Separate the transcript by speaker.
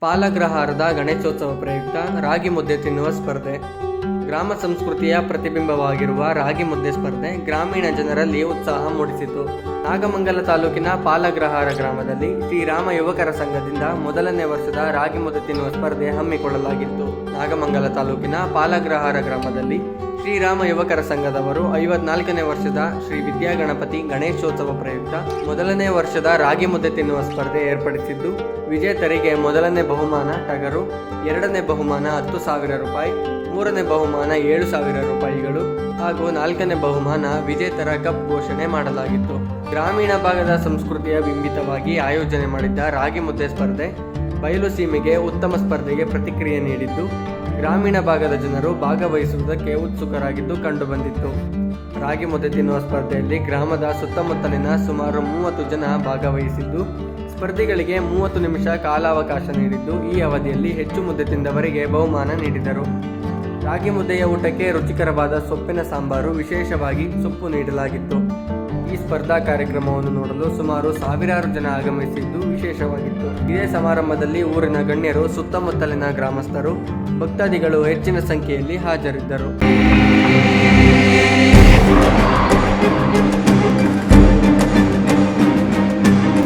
Speaker 1: ಪಾಲಗ್ರಹಾರದ ಗಣೇಶೋತ್ಸವ ಪ್ರಯುಕ್ತ ರಾಗಿ ಮುದ್ದೆ ತಿನ್ನುವ ಸ್ಪರ್ಧೆ. ಗ್ರಾಮ ಸಂಸ್ಕೃತಿಯ ಪ್ರತಿಬಿಂಬವಾಗಿರುವ ರಾಗಿ ಮುದ್ದೆ ಸ್ಪರ್ಧೆ ಗ್ರಾಮೀಣ ಜನರಲ್ಲಿ ಉತ್ಸಾಹ ಮೂಡಿಸಿತು. ನಾಗಮಂಗಲ ತಾಲೂಕಿನ ಪಾಲಗ್ರಹಾರ ಗ್ರಾಮದಲ್ಲಿ ಶ್ರೀರಾಮ ಯುವಕರ ಸಂಘದಿಂದ ಮೊದಲನೇ ವರ್ಷದ ರಾಗಿ ಮುದ್ದೆ ತಿನ್ನುವ ಸ್ಪರ್ಧೆ ಹಮ್ಮಿಕೊಳ್ಳಲಾಗಿತ್ತು. ನಾಗಮಂಗಲ ತಾಲೂಕಿನ ಪಾಲಗ್ರಹಾರ ಗ್ರಾಮದಲ್ಲಿ ಶ್ರೀರಾಮ ಯುವಕರ ಸಂಘದವರು ಐವತ್ನಾಲ್ಕನೇ ವರ್ಷದ ಶ್ರೀ ವಿದ್ಯಾಗಣಪತಿ ಗಣೇಶೋತ್ಸವ ಪ್ರಯುಕ್ತ ಮೊದಲನೇ ವರ್ಷದ ರಾಗಿ ಮುದ್ದೆ ತಿನ್ನುವ ಸ್ಪರ್ಧೆ ಏರ್ಪಡಿಸಿದ್ದು, ವಿಜೇತರಿಗೆ ಮೊದಲನೇ ಬಹುಮಾನ ಟಗರು, ಎರಡನೇ ಬಹುಮಾನ ಹತ್ತು ಸಾವಿರ ರೂಪಾಯಿ, ಮೂರನೇ ಬಹುಮಾನ ಏಳು ಸಾವಿರ ರೂಪಾಯಿಗಳು ಹಾಗೂ ನಾಲ್ಕನೇ ಬಹುಮಾನ ವಿಜೇತರ ಕಪ್ ಘೋಷಣೆ ಮಾಡಲಾಗಿತ್ತು. ಗ್ರಾಮೀಣ ಭಾಗದ ಸಂಸ್ಕೃತಿಯ ಬಿಂಬಿತವಾಗಿ ಆಯೋಜನೆ ಮಾಡಿದ್ದ ರಾಗಿ ಮುದ್ದೆ ಸ್ಪರ್ಧೆ ಬಯಲು ಸೀಮೆಗೆ ಉತ್ತಮ ಸ್ಪರ್ಧೆಗೆ ಪ್ರತಿಕ್ರಿಯೆ ನೀಡಿದ್ದು, ಗ್ರಾಮೀಣ ಭಾಗದ ಜನರು ಭಾಗವಹಿಸುವುದಕ್ಕೆ ಉತ್ಸುಕರಾಗಿದ್ದು ಕಂಡುಬಂದಿತ್ತು. ರಾಗಿ ಮುದ್ದೆ ತಿನ್ನುವ ಸ್ಪರ್ಧೆಯಲ್ಲಿ ಗ್ರಾಮದ ಸುತ್ತಮುತ್ತಲಿನ ಸುಮಾರು ಮೂವತ್ತು ಜನ ಭಾಗವಹಿಸಿದ್ದು, ಸ್ಪರ್ಧಿಗಳಿಗೆ ಮೂವತ್ತು ನಿಮಿಷ ಕಾಲಾವಕಾಶ ನೀಡಿದ್ದು, ಈ ಅವಧಿಯಲ್ಲಿ ಹೆಚ್ಚು ಮುದ್ದೆ ತಿಂದವರಿಗೆ ಬಹುಮಾನ ನೀಡಿದರು. ರಾಗಿ ಮುದ್ದೆಯ ಊಟಕ್ಕೆ ರುಚಿಕರವಾದ ಸೊಪ್ಪಿನ ಸಾಂಬಾರು ವಿಶೇಷವಾಗಿ ಸೊಪ್ಪು ನೀಡಲಾಗಿತ್ತು. ಈ ಸ್ಪರ್ಧಾ ಕಾರ್ಯಕ್ರಮವನ್ನು ನೋಡಲು ಸುಮಾರು ಸಾವಿರಾರು ಜನ ಆಗಮಿಸಿದ್ದು ವಿಶೇಷವಾಗಿತ್ತು. ಇದೇ ಸಮಾರಂಭದಲ್ಲಿ ಊರಿನ ಗಣ್ಯರು, ಸುತ್ತಮುತ್ತಲಿನ ಗ್ರಾಮಸ್ಥರು, ಭಕ್ತಾದಿಗಳು ಹೆಚ್ಚಿನ ಸಂಖ್ಯೆಯಲ್ಲಿ ಹಾಜರಿದ್ದರು.